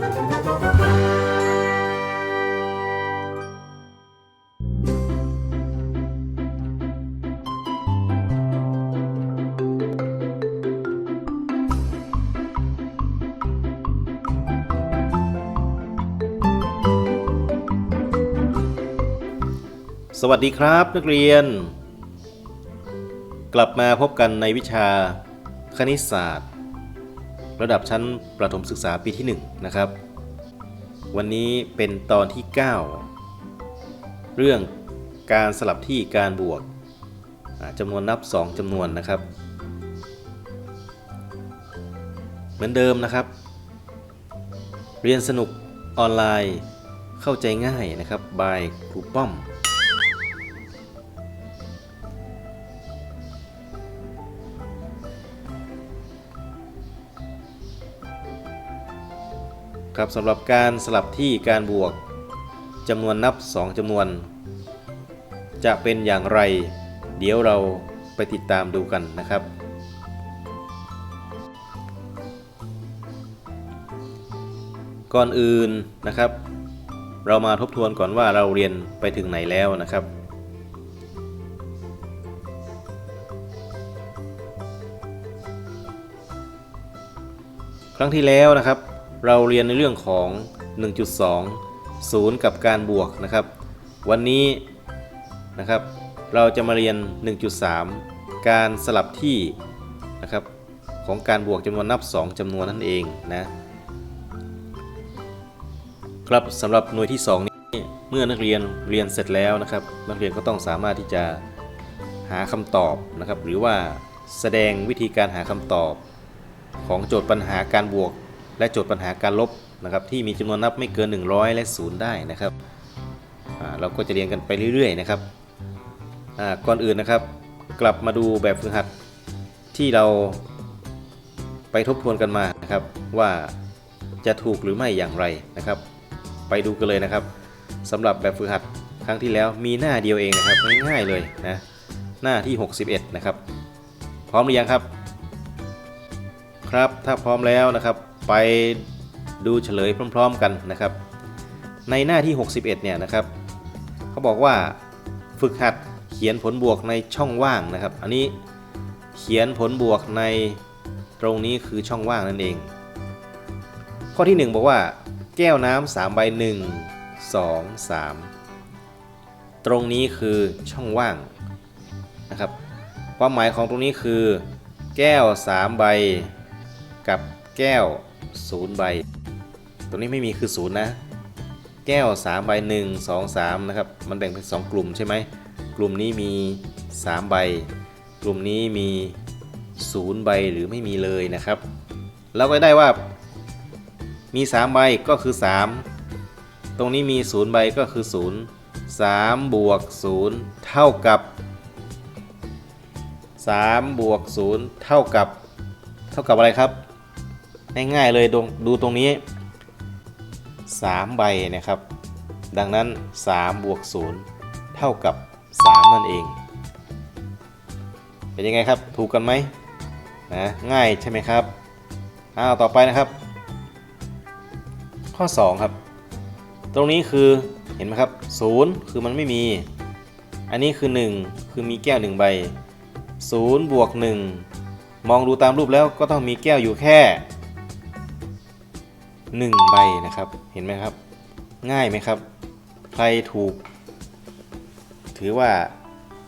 สวัสดีครับนักเรียน กลับมาพบกันในวิชาคณิตศาสตร์ ระดับชั้นประถมศึกษาปีที่1นะครับ วันนี้เป็นตอนที่ 9 เรื่องการสลับที่การบวกจำนวนนับ 2จำนวนนะครับ เหมือนเดิมนะครับ เรียนสนุกออนไลน์เข้าใจง่ายนะครับ บายครูป้อม ครับสำหรับการสลับที่การบวกจำนวนนับ 2จำนวน จะเป็นอย่างไร เดี๋ยวเราไปติดตามดูกันนะครับ ก่อนอื่นนะครับ เรามาทบทวนก่อนว่าเราเรียนไปถึงไหนแล้วนะครับครั้งที่แล้วนะครับ เราเรียนในเรื่องของ 1.2 ศูนย์กับการบวกนะครับ วันนี้นะครับ เราจะมาเรียน 1.3 การสลับที่นะครับของการบวกจำนวนนับ 2จำนวนนั่นเองนะครับสำหรับหน่วยที่ 2 นี้เมื่อนักเรียนเรียนเสร็จแล้วนะครับ นักเรียนก็ต้องสามารถที่จะหาคำตอบนะครับ หรือว่าแสดงวิธีการหาคำตอบของโจทย์ปัญหาการบวก และโจทย์ปัญหาการลบนะครับที่มีจำนวนนับไม่เกิน 100 และ 0 ได้นะครับอ่าเราก็จะเรียนกันไปเรื่อยๆนะครับอ่าก่อนอื่นนะครับกลับมาดูแบบฝึกหัดที่เราไปทบทวนกันมานะครับว่าจะถูกหรือไม่อย่างไรนะครับ ไปดูกันเลยนะครับสำหรับแบบฝึกหัดครั้งที่แล้วมีหน้าเดียวเองนะครับง่ายๆเลยนะหน้าที่ 61 นะครับ พร้อมหรือยังครับ ครับถ้าพร้อมแล้วนะครับ ไปดูเฉลยพร้อมๆกันนะครับ ในหน้าที่ 61 เนี่ยนะครับเขาบอกว่าฝึกหัดเขียนผลบวกในช่องว่างนะครับ อันนี้เขียนผลบวกในตรงนี้คือช่องว่างนั่นเอง ข้อที่ 1 บอกว่า แก้วน้ำสามใบ1 2 3ตรงนี้คือช่องว่างนะครับ ความหมายของตรงนี้คือ แก้ว 3 ใบ กับแก้ว 0ใบ ตรงนี้ไม่มีคือ 0 นะ แก้ว 3 ใบ 1 2 3 นะครับ มันแบ่งเป็น 2 กลุ่มใช่ไหม กลุ่มนี้มี 3 ใบ กลุ่มนี้มี 0 ใบหรือไม่มีเลยนะครับ เราก็ได้ว่า มี 3 ใบก็คือ 3 ตรงนี้มี 0 ใบก็คือ 0 3 บวก 0 เท่ากับ3บวก0เท่ากับ เท่ากับอะไรครับ ง่ายๆเลยดูตรงนี้ 3 ใบนะครับ ดังนั้น3บวก0เท่ากับ 3 นั่นเอง เป็นยังไงครับ ถูกกันไหมนะง่ายใช่ไหมครับอ้าวต่อไปนะครับ ข้อ 2 ครับ ตรงนี้คือเห็นไหมครับ 0 คือมันไม่มี อันนี้คือ 1 คือมีแก้ว 1 ใบ0บวก1มองดูตามรูปแล้วก็ต้องมีแก้วอยู่แค่ 1 ใบนะครับ เห็นไหมครับ ง่ายไหมครับ ใครถูก ถือว่า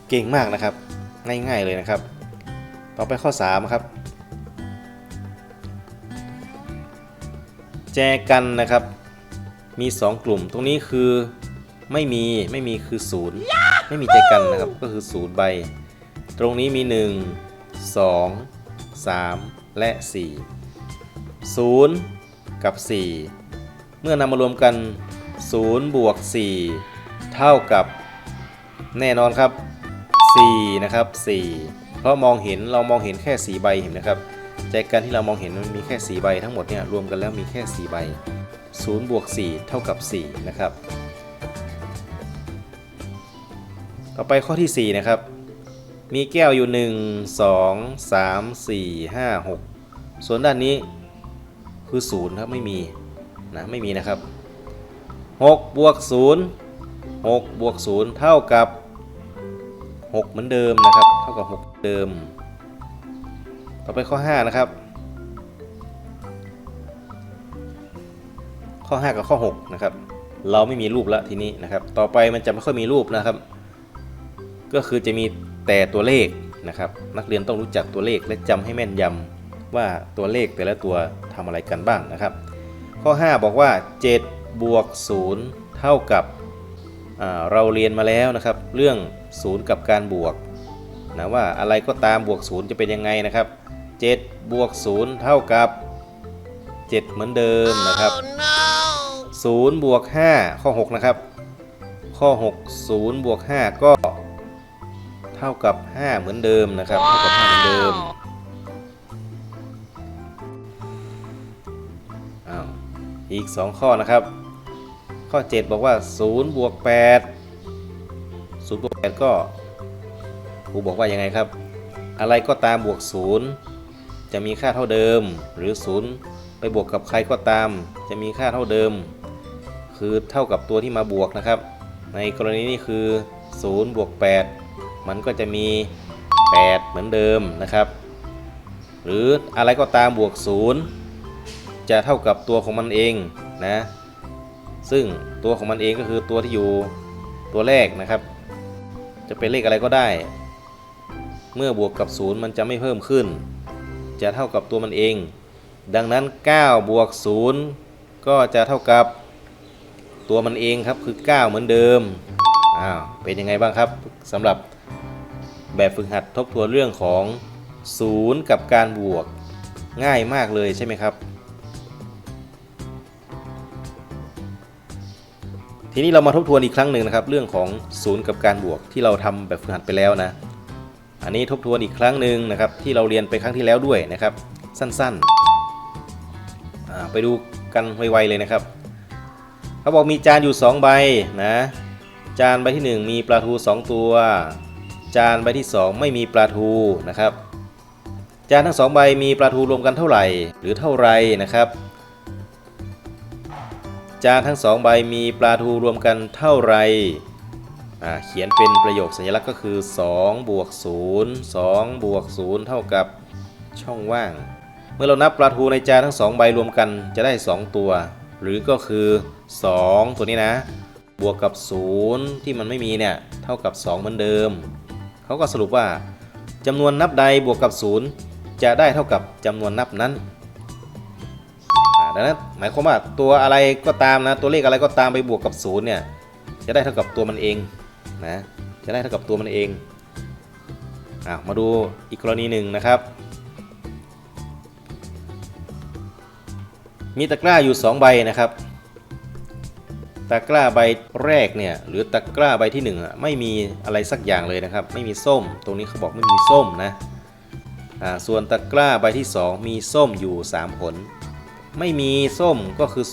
เก่งมากนะครับ ง่ายๆเลยนะครับ ต่อไปข้อ 3 ครับ แจกันนะครับ มี 2 กลุ่ม ตรงนี้คือไม่มี ไม่มีคือ0ไม่มีแจกันนะครับ ก็คือ0ใบ ตรงนี้มี 1 2 3 และ 4 0 กับ 4 เมื่อนำมารวมกัน0บวก4เท่ากับแน่นอนครับ 4 นะครับ 4 เพราะมองเห็นเรามองเห็นแค่ 4 ใบเห็นไหมครับใจกันที่เรามองเห็นมันมีแค่ 4 ใบทั้งหมดเนี่ยรวมกันแล้วมีแค่ 4 ใบ0บวก4เท่ากับ 4 นะครับ ต่อไปข้อที่ 4 นะครับ มีแก้วอยู่ 1 2 3 4 5 6 ส่วนด้านนี้ คือ0ครับไม่มีนะไม่มีนะครับ6บวก0 6บวก0เท่ากับ 6 เหมือนเดิมนะครับ เท่ากับ 6 เดิม ต่อไปข้อ 5 นะครับ ข้อ 5 กับข้อ 6 นะครับ เราไม่มีรูปละทีนี้นะครับ ต่อไปมันจะไม่ค่อยมีรูปนะครับ ก็คือจะมีแต่ตัวเลขนะครับ นักเรียนต้องรู้จักตัวเลขและจำให้แม่นยำ ว่าตัวเลขแต่ละตัวทำอะไรกันบ้างนะครับ ข้อ 5 บอกว่า 7 บวก 0 เท่ากับอ่าเราเรียนมาแล้วนะครับ เรื่อง 0 กับการบวกนะว่าอะไรก็ตามบวก 0 จะเป็นยังไงนะครับ 7 บวก 0 เท่ากับ 7 เหมือนเดิมนะครับ0บวก 5 ข้อ 6 นะครับ ข้อ 6 0บวก 5 ก็เท่ากับ 5 เหมือนเดิมนะครับเท่ากับ 5 เหมือนเดิม อีก 2 ข้อนะครับ ข้อ 7 บอกว่า0บวก8 0บวก8ก็ครูบอกว่ายังไงครับ อะไรก็ตามบวก 0 จะมีค่าเท่าเดิม หรือ 0 ไปบวกกับใครก็ตาม จะมีค่าเท่าเดิม คือเท่ากับตัวที่มาบวกนะครับ ในกรณีนี้คือ0บวก8มันก็จะมี 8 เหมือนเดิมนะครับ หรืออะไรก็ตามบวก 0 จะเท่ากับตัวของมันเองนะ ซึ่งตัวของมันเองก็คือตัวที่อยู่ตัวแรกนะครับ จะเป็นเลขอะไรก็ได้ เมื่อบวกกับ 0 มันจะไม่เพิ่มขึ้น จะเท่ากับตัวมันเอง ดังนั้น9บวก0ก็จะเท่ากับตัวมันเองครับคือ 9 เหมือนเดิมอ้าวเป็นยังไงบ้างครับสำหรับแบบฝึกหัดทบทวนเรื่องของ 0 กับการบวกง่ายมากเลยใช่ไหมครับ ทีนี้เรามาทบทวนอีกครั้งหนึ่งนะครับ เรื่องของศูนย์กับการบวกที่เราทำแบบฝึกหัดไปแล้วนะ อันนี้ทบทวนอีกครั้งหนึ่งนะครับ ที่เราเรียนไปครั้งที่แล้วด้วยนะครับ สั้นๆไปดูกันไวๆเลยนะครับเขาบอกมีจานอยู่ 2 ใบนะ จานใบที่ 1 มีปลาทู 2 ตัว จานใบที่ 2 ไม่มีปลาทูนะครับ จานทั้งสองใบมีปลาทูรวมกันเท่าไหร่ หรือเท่าไรนะครับ จานทั้งสองใบมีปลาทูรวมกันเท่าไรอ่าเขียนเป็นประโยคสัญลักษณ์ก็คือ2บวก0 2บวก0เท่ากับช่องว่าง เมื่อเรานับปลาทูในจานทั้งสองใบรวมกันจะได้ 2 ตัว หรือก็คือ 2 ตัวนี้นะ บวกกับ 0 ที่มันไม่มีเนี่ยเท่ากับ 2 เหมือนเดิม เขาก็สรุปว่าจำนวนนับใดบวกกับ 0 จะได้เท่ากับจำนวนนับนั้น ดังนั้นหมายความว่าตัวอะไรก็ตามนะ ตัวเลขอะไรก็ตามไปบวกกับ0เนี่ยจะได้เท่ากับตัวมันเองนะจะได้เท่ากับตัวมันเองอ่ามาดูอีกกรณีหนึ่งนะครับ มีตะกร้าอยู่ 2 ใบนะครับ ตะกร้าใบแรกเนี่ยหรือตะกร้าใบที่1อะไม่มีอะไรสักอย่างเลยนะครับ ไม่มีส้ม ตรงนี้เขาบอกไม่มีส้มนะส่วนตะกร้าใบที่ 2 มีส้มอยู่ 3 ผล ไม่มีส้มก็คือ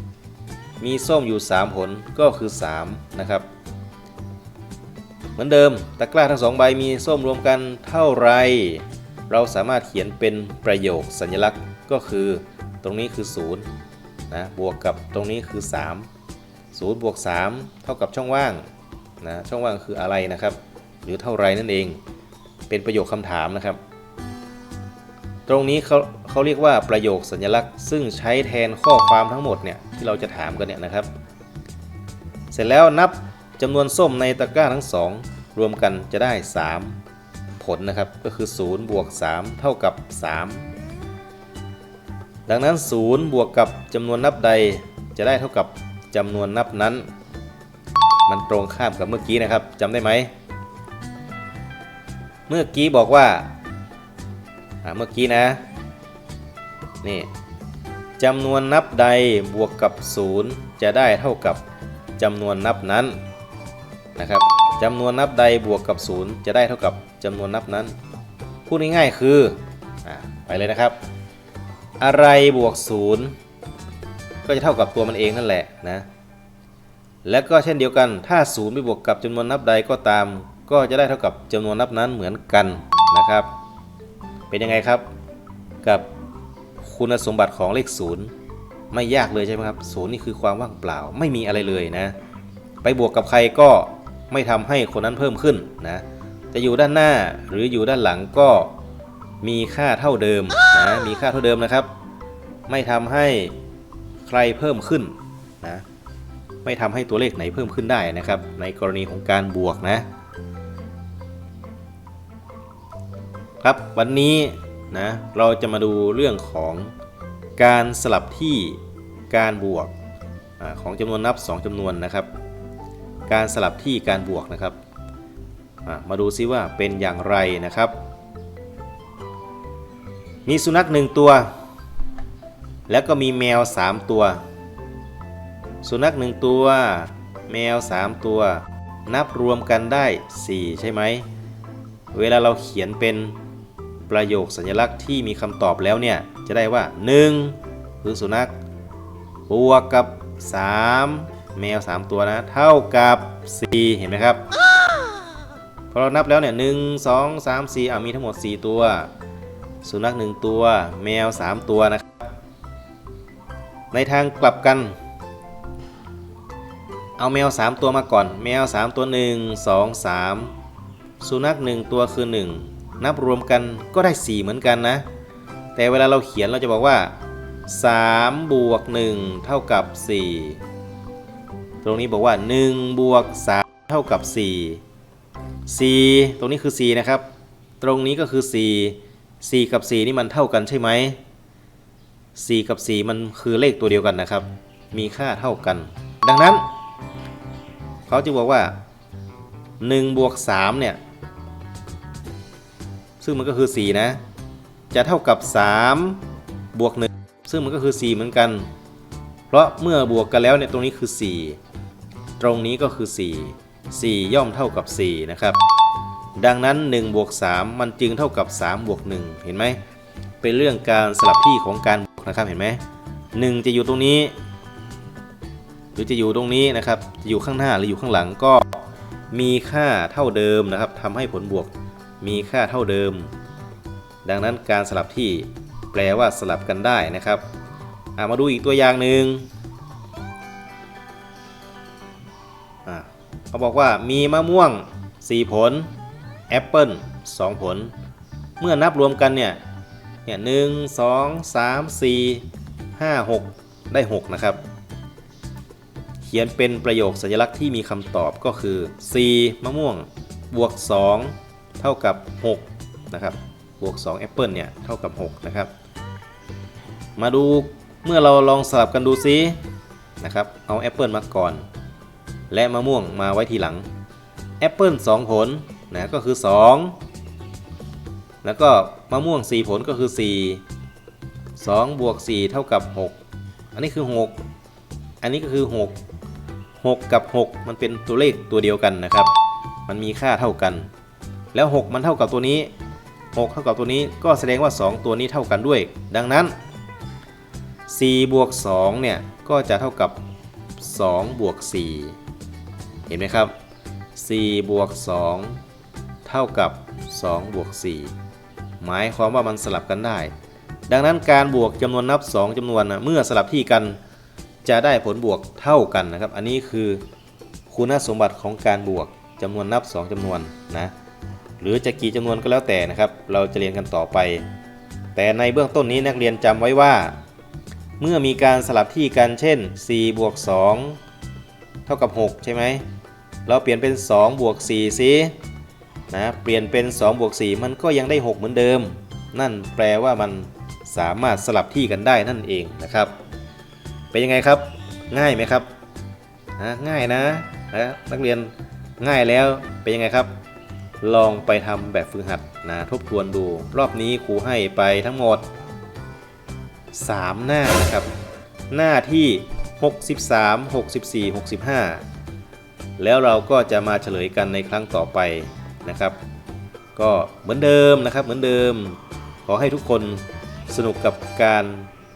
0 มีส้มอยู่ 3 ผลก็คือ 3 นะครับ เหมือนเดิมตะกร้าทั้งสองใบมีส้มรวมกันเท่าไร เราสามารถเขียนเป็นประโยคสัญลักษณ์ก็คือ ตรงนี้คือ 0 นะ บวกกับตรงนี้คือ 3 0 บวก 3 เท่ากับช่องว่างนะช่องว่างคืออะไรนะครับ หรือเท่าไรนั่นเอง เป็นประโยคคำถามนะครับ ตรงนี้เขา เขาเรียกว่าประโยคสัญลักษณ์ ซึ่งใช้แทนข้อความทั้งหมดเนี่ยที่เราจะถามกันเนี่ยนะครับ เสร็จแล้วนับจำนวนส้มในตะกร้าทั้งสองรวมกันจะได้ 3 ผลนะครับก็คือ0บวก3เท่ากับ 3 ดังนั้น0บวกกับจำนวนนับใดจะได้เท่ากับจำนวนนับนั้น มันตรงข้ามกับเมื่อกี้นะครับจำได้ไหมเมื่อกี้บอกว่าเมื่อกี้นะ นี่จำนวนนับใดบวกกับ 0 จะได้เท่ากับจำนวนนับนั้นนะครับจำนวนนับใดบวกกับ 0 จะได้เท่ากับจำนวนนับนั้น พูดง่ายๆคืออไปเลยนะครับ อะไรบวก 0 ก็จะเท่ากับตัวมันเองนั่นแหละนะและก็เช่นเดียวกันถ้า 0 ไปบวกกับจำนวนนับใดก็ตาม ก็จะได้เท่ากับจำนวนนับนั้นเหมือนกันนะครับ เป็นยังไงครับกับ คุณสมบัติของเลข0ไม่ยากเลยใช่ไหมครับศูนย์นี่คือความว่างเปล่าไม่มีอะไรเลยนะ ไปบวกกับใครก็ไม่ทำให้คนนั้นเพิ่มขึ้นนะ จะอยู่ด้านหน้าหรืออยู่ด้านหลังก็มีค่าเท่าเดิมนะมีค่าเท่าเดิมนะครับ ไม่ทำให้ใครเพิ่มขึ้นนะไม่ทำให้ตัวเลขไหนเพิ่มขึ้นได้นะครับ ในกรณีของการบวกนะ ครับวันนี้ นะเราจะมาดูเรื่องของการสลับที่การบวกอของจำนวนนับ 2จำนวนนะครับ การสลับที่การบวกนะครับมาดูซิว่าเป็นอย่างไรนะครับ มีสุนัขหนึ่งตัว แล้วก็มีแมว 3 ตัว สุนัขหนึ่งตัว แมว 3 ตัว นับรวมกันได้ 4 ใช่ไหม เวลาเราเขียนเป็น ประโยคสัญลักษณ์ที่มีคำตอบแล้วเนี่ย จะได้ว่า 1 คือสุนัขบวกกับ 3 แมว 3 ตัวนะ เท่ากับ 4 เห็นไหมครับ พอเรานับแล้วเนี่ยหนึ่งสองสามสี่อะมีทั้งหมด 4 ตัว สุนัข 1 ตัว แมว 3 ตัวนะครับ ในทางกลับกัน เอาแมว 3 ตัวมาก่อน แมว 3 ตัว 1 2 3 สุนัข 1 ตัวคือ 1 นับรวมกันก็ได้ 4 เหมือนกันนะ แต่เวลาเราเขียนเราจะบอกว่า3บวก1เท่ากับ 4 ตรงนี้บอกว่า1บวก3เท่ากับ 4 4 ตรงนี้คือ 4 นะครับ ตรงนี้ก็คือ 4 4 กับ 4 นี่มันเท่ากันใช่ไหม 4 กับ 4 มันคือเลขตัวเดียวกันนะครับ มีค่าเท่ากัน ดังนั้น เขาจึงบอกว่า1บวก3เนี่ย ซึ่งมันก็คือ 4 นะ จะเท่ากับ 3 บวก 1 ซึ่งมันก็คือ 4 เหมือนกัน เพราะเมื่อบวกกันแล้วเนี่ยตรงนี้คือ 4 ตรงนี้ก็คือ 4 4 ย่อมเท่ากับ 4 นะครับ ดังนั้น 1 บวก 3 มันจึงเท่ากับ 3 บวก 1 เห็นไหม เป็นเรื่องการสลับที่ของการบวกนะครับ เห็นไหม1จะอยู่ตรงนี้ หรือจะอยู่ตรงนี้นะครับ จะอยู่ข้างหน้าหรืออยู่ข้างหลังก็มีค่าเท่าเดิมนะครับทำให้ผลบวก มีค่าเท่าเดิม ดังนั้นการสลับที่แปลว่าสลับกันได้นะครับอะมาดูอีกตัวอย่างหนึ่งเขาบอกว่ามีมะม่วง 4 ผลแอปเปิล2ผล เมื่อนับรวมกันเนี่ยเนี่ยหนึ่งสองสามสี่ห้าหกได้ 6 นะครับ เขียนเป็นประโยคสัญลักษณ์ที่มีคำตอบก็คือ 4 มะม่วง บวก 2 เท่ากับ6นะครับบวก2แอปเปิลเนี่ยเท่ากับ6นะครับมาดูเมื่อเราลองสลับกันดูซินะครับเอาแอปเปิลมาก่อน และมะม่วงมาไว้ทีหลังแอปเปิล2ผลนะก็คือ 2 แล้วก็มะม่วง 4 ผลก็คือ 4 2บวก4เท่ากับ 6 อันนี้คือ 6 อันนี้ก็คือ 6 6 กับ 6 มันเป็นตัวเลขตัวเดียวกันนะครับ มันมีค่าเท่ากัน แล้ว 6 มันเท่ากับตัวนี้ 6 เท่ากับตัวนี้ก็แสดงว่า 2 ตัวนี้เท่ากันด้วย ดังนั้น4บวก2เนี่ยก็จะเท่ากับ2บวก4เห็นไหมครับ4บวก2เท่ากับ2บวก4หมายความว่ามันสลับกันได้ ดังนั้นการบวกจำนวนนับ 2จำนวนนะเมื่อสลับที่กันจะได้ผลบวกเท่ากันนะครับ อันนี้คือคุณสมบัติของการบวกจำนวนนับ 2จำนวนนะ รือจะกี่จำนวนก็แล้วแต่นะครับ เราจะเรียนกันต่อไป แต่ในเบื้องต้นนี้นักเรียนจำไว้ว่า เมื่อมีการสลับที่กันเช่น4บวก2เท่ากับ 6 ใช่ไหมเราเปลี่ยนเป็น2บวก4ซินะเปลี่ยนเป็น2บวก4มันก็ยังได้ 6 เหมือนเดิม นั่นแปลว่ามันสามารถสลับที่กันได้นั่นเองนะครับ เป็นยังไงครับ ง่ายไหมครับนะง่ายนะนะนักเรียนง่ายแล้วเป็นยังไงครับ ลองไปทำแบบฝึกหัดนะทบทวนดู รอบนี้ครูให้ไปทั้งหมด 3 หน้านะครับ หน้าที่ 63 64 65 แล้วเราก็จะมาเฉลยกันในครั้งต่อไปนะครับ ก็เหมือนเดิมนะครับเหมือนเดิม ขอให้ทุกคนสนุกกับการ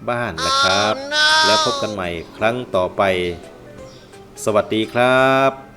บ้านนะครับแล้วพบกันใหม่ครั้งต่อไป สวัสดีครับ